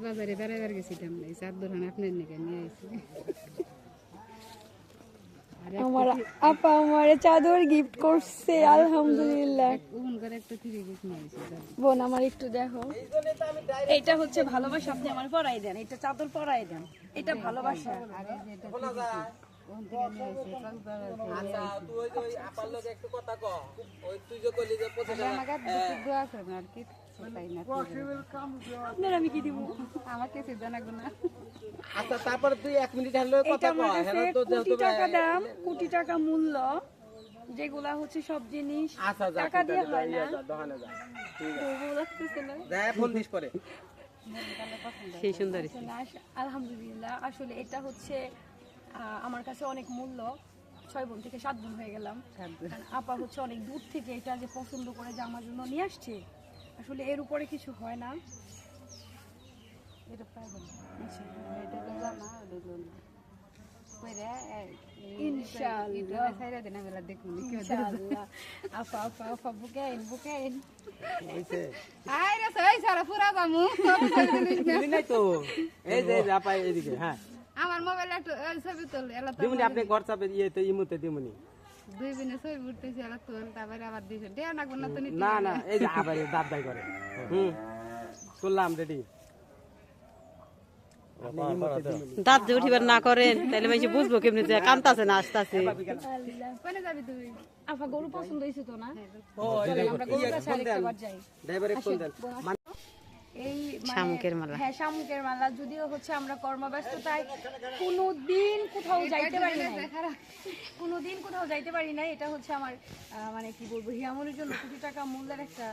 কক্সবাজারে বেড়াবার গেছিলাম এই চাদর হান আপনার নিকে নিয়ে আইছি। আমার আপা আমার চাদর গিফট করছে আলহামদুলিল্লাহ। বোন আমার একটু দেখো। এটা হচ্ছে ভালোবাসা আপনি আমার পরাই দেন। এটা চাদর পরাই দেন। এটা ভালোবাসা। আর এই যে এটা three piece, ওখান থেকে নিয়ে আইছি কক্সবাজার থেকে নিয়ে আইছি। তুই যে ওই আপার লোক একটু কথা ক যে আপনার আমি কি দিব? আচ্ছা তারপরে তুই এক মিনিট হলো কথা ক কাছে কোটি টাকা দাম কোটি টাকা মূল্য যেগুলা হচ্ছে সব জিনিস আচ্ছা টাকা দিয়ে হয় না। দোকানে যা। বউ লাগতেছে যা ফোন দিস পরে। সেই সুন্দরী। আলহামদুলিল্লাহ আসলে এটা হচ্ছে আহ, আমার কাছে অনেক মূল্য। ছয় বোন থেকে সাত বোন হয়ে গেলাম। আপা হচ্ছে অনেক দূর থেকে এটা যে পছন্দ করে যে আমার জন্য নিয়ে আসছে। আসলে এর উপরে কিছু হয় না। এটা তো তো? আমার মোবাইল ছবি তোল তো আপনি হোয়াটসঅ্যাপে ইয়েতে ইমুতে দিমুনি। দুই দিনে ছবি উঠতেছে এলা তোল তারপরে আবার দিছে। দেয়া না গুণ তো নিতে না না এই যে আবার দাঁত দাই করে। হুম করলাম রেডি। দাঁত যে উঠিবার না করেন তাহলে মানুষ বুঝব কেমনি যে কান্তাছে না আসতেছে। কোনে যাবি তুই? আপা গরু পছন্দ হয়েছে তো না? ও আমরা গরুর কাছে আরেকবার যাই। ড্রাইভারে ফোন দেন। এই মানে- শামুকের মালা। হ্যাঁ শামুকের মালা। যদিও হচ্ছে আমরা কর্মব্যস্ততায় কোনো দিন কোথাও যাইতে পারি না কোনো দিন কোথাও যাইতে পারি না এটা হচ্ছে আমার আহ, মানে কি বলব হিয়ামনের জন্য কোটি টাকা মূল্যের একটা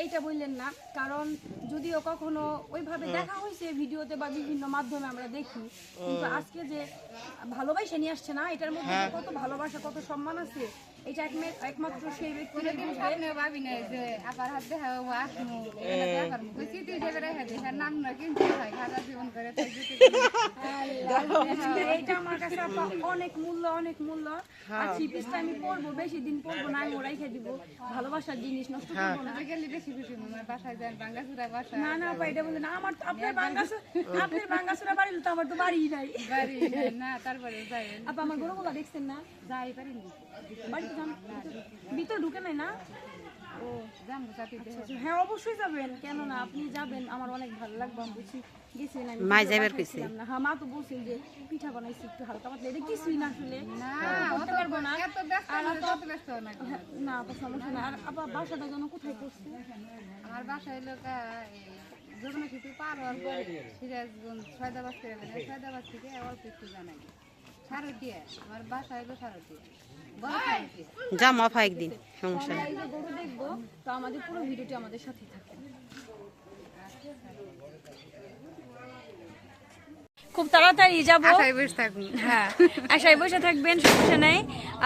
এইটা বললেন না কারণ যদিও কখনো ওইভাবে দেখা হয়েছে ভিডিওতে বা বিভিন্ন মাধ্যমে আমরা দেখি কিন্তু আজকে যে ভালোবাসে নিয়ে আসছে না এটার মধ্যে কত ভালোবাসা কত সম্মান আছে এটা একমাত্র সেই ব্যক্তি কোনদিন স্বপ্নে ভাবি নাই যে আপার হাত দেখা ও আসমু। এগুলো দেখা কইছি তুই যে বেড়ে হাতে তার নাম না কিন্তু হয় খাতা জীবন করে তাই এইটা আমার কাছে আপা অনেক মূল্য অনেক মূল্য। আর থ্রি আমি পরবো বেশি দিন পরবো না আমি ওরাই খেয়ে দিব। ভালোবাসার জিনিস নষ্ট করব না। গেলে বেশি খুশি আমার বাসায় যান বাঙ্গাসুরা বাসা না না আপা এটা না আমার তো- আপনার বাঙ্গাস আপনার বাঙ্গাসুরা বাড়ি তো আমার তো বাড়িই নাই। বাড়ি না তারপরে যাই। আপা আমার গরুগুলা দেখছেন না? যাই পারিনি বাড়িতে যান। ভিতরে ঢুকে নাই না? ও যাম হ্যাঁ অবশ্যই যাবেন। কেন না আপনি যাবেন আমার অনেক ভালো লাগবে। আমি বুঝছি গেছিলেন মাই ভিডিও যাইবার না। হ্যাঁ মা তো বলছেন যে পিঠা বানাইছি একটু হালকা পাতলা। এটা কিছুই না আসলে। না করতে পারব না। এত ব্যস্ত না, তত ব্যস্ত না। হ্যাঁ, না আপা সমস্যা না আর আপা বাসাটা যেন কোথায় করছে আমার বাসা হইল কা যখন সেতু পার হওয়ার পরে সিরাজগঞ্জ সয়দাবাদ করে সয়দাবাদ থেকে অল্প একটু জানাই। সারটিয়া আমার বাসা হইল সারটিয়া বড় মাফা একদিন সমস্যা নেই। গরু দেখব তো আমাদের পুরো ভিডিওটি আমাদের সাথে থাকে খুব তাড়াতাড়ি যাব। আশায় বসে থাকুন। হ্যাঁ আশায় বসে থাকবেন সমস্যা নাই।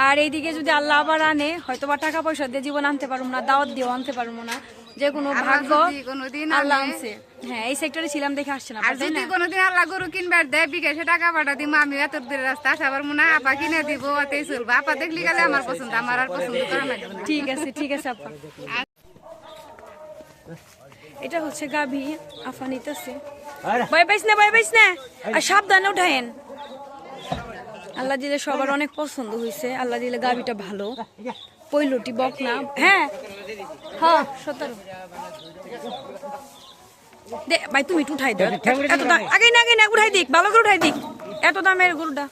আর এইদিকে যদি আল্লাহ আবার আনে হয়তো বা টাকা পয়সা দিয়ে জীবন আনতে পারব না দাওয়াত দিয়েও আনতে পারব না। যে কোনো ভাগ্য কোনোদিন আল্লাহ আনছে হ্যাঁ এই সেক্টরে ছিলাম দেখে আসছে না আর যদি কোনোদিন আল্লাহ গরু কিনবার দেয় বিকাশে টাকা পাঠা দিব আমি এত দূরের রাস্তা আসা পারব না আপা কিনে দিব ওতেই চলবো। আপা দেখলি গেলে আমার পছন্দ আমার আর পছন্দ করা না ঠিক আছে ঠিক আছে আপা। এটা হচ্ছে গাভী আফা নিতেছে। ভয় পাইস না ভয় পাইস না? আর সাবধানে উঠায়েন। আল্লাহ দিলে সবার অনেক পছন্দ হয়েছে আল্লাহ দিলে গাভীটা ভালো। পৈলটি বক না। হ্যাঁ। হ্যাঁ সতেরো। দে ভাই তুমি একটু উঠাই দাও। এত দাম আগে না আগে না উঠাই দিক ভালো করে উঠাই দিক। এত দামের গরুটা।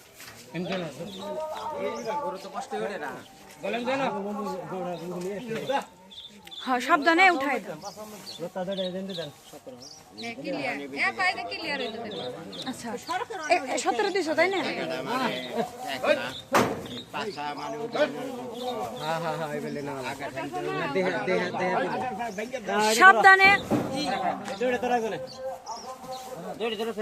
হ্যাঁ সাবধানে উঠাই দাও। আচ্ছা। এ- এ, সতেরো দিছো তাই না? হ্যাঁ হ্যাঁ হ্যাঁ সাবধানে জোরে তোরা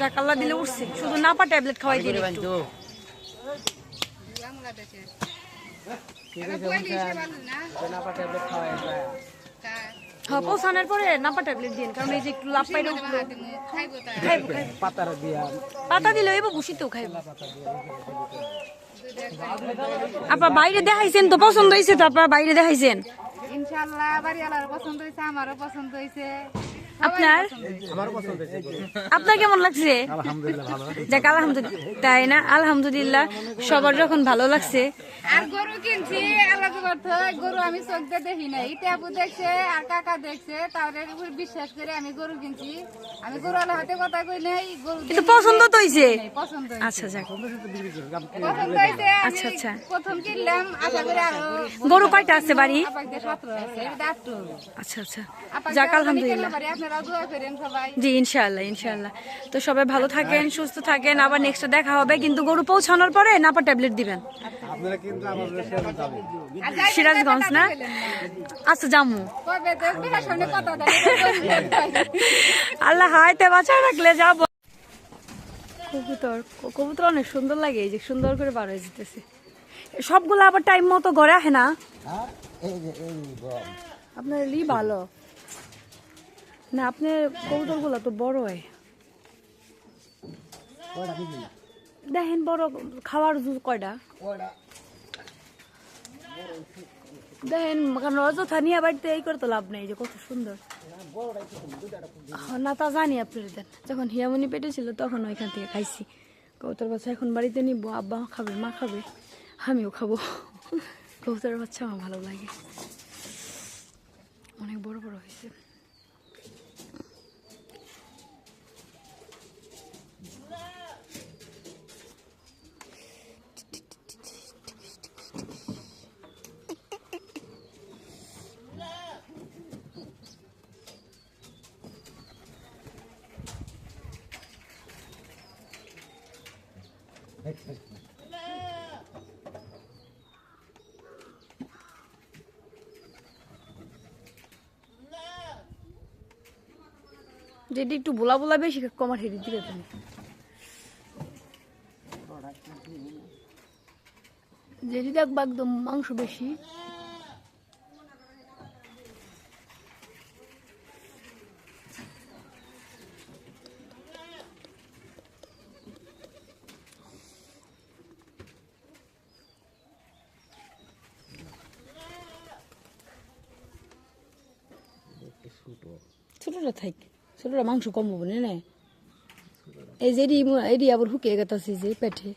যাক আল্লাহ দিলে উঠছে শুধু নাপা ট্যাবলেট খাওয়াই দিলে একটু। না পা ট্যাবলেট খাওয়াই যায়। হ্যাঁ পৌঁছানোর পরে নাপা ট্যাবলেট দিন কারণ এই যে একটু লাভ পাইলে পাতা দিলে এবার বসিতেও খাইবো। আপনার বাইরে দেখাইছেন তো, পছন্দ হয়েছে তো আপা, বাইরে দেখাইছেন? ইনশাল্লাহ বাড়িওয়ালার পছন্দ হয়েছে আমারও পছন্দ হয়েছে আপনার? আপনার কেমন লাগছে? যাক আলহামদুলিল্লাহ তাই না? আলহামদুলিল্লাহ সবার যখন ভালো লাগছে। আর গরু কিনছি গরু আমি চোখ দিয়ে দেখি নাই। টেপু দেখছে আর কাকা দেখছে উপর বিশ্বাস করে আমি গরু কিনছি। আমি গরু আলার হাতে কথা কই নাই গরু কিন্তু পছন্দ তো হইছে? পছন্দ হয়েছে। আচ্ছা যাক। পছন্দ আচ্ছা, আচ্ছা। প্রথম কিনলাম আশা করি আরও গরু কয়টা আছে বাড়ি? আপাক দিয়ে আছে এটা আটটু আচ্ছা আচ্ছা। যাক আলহামদুলিল্লাহ। জি ইনশাআল্লাহ ইনশাল্লাহ তো সবাই ভালো থাকেন সুস্থ থাকেন। আবার নেক্সট দেখা হবে। কিন্তু গরু পৌঁছানোর পরে নাপা ট্যাবলেট দিবেন। আপনারা কিন্তু আমাদের সাথে যাবেন। আর যাই সিরাজগঞ্জ না? আচ্ছা জামু। আল্লাহ হাইতে বাঁচায় রাখলে যাব। কবুতর কবুতর অনেক সুন্দর লাগে এই যে সুন্দর করে বার হয়ে যেতেছে। সবগুলো আবার টাইম মতো ঘরে আহে না? আপনার লি ভালো। না আপনার কবুতরগুলো তো বড় হয়। দেখেন বড় খাওয়ার জুস কয়টা? দেখেন কারণ অযথা নিয়ে বাড়িতে এই করে তো লাভ নেই যে কত সুন্দর। না তা জানি আপনাদের দেন। যখন হিয়ামনি পেটে ছিল তখন ওইখান থেকে খাইছি। কবুতর বাচ্চা এখন বাড়িতে নিব আব্বা খাবে মা খাবে আমিও খাব। কবুতরের বাচ্চা আমার ভালো লাগে। অনেক বড় বড় হয়েছে। যেটি একটু বোলা বোলা বেশি কমার হেরি দিকে তুমি। যেটি দেখব একদম মাংস বেশি ছোটটা থাক ছোটটা মাংস কম হব না এই যে এডি আবার হুকে গেতাছে যে পেটে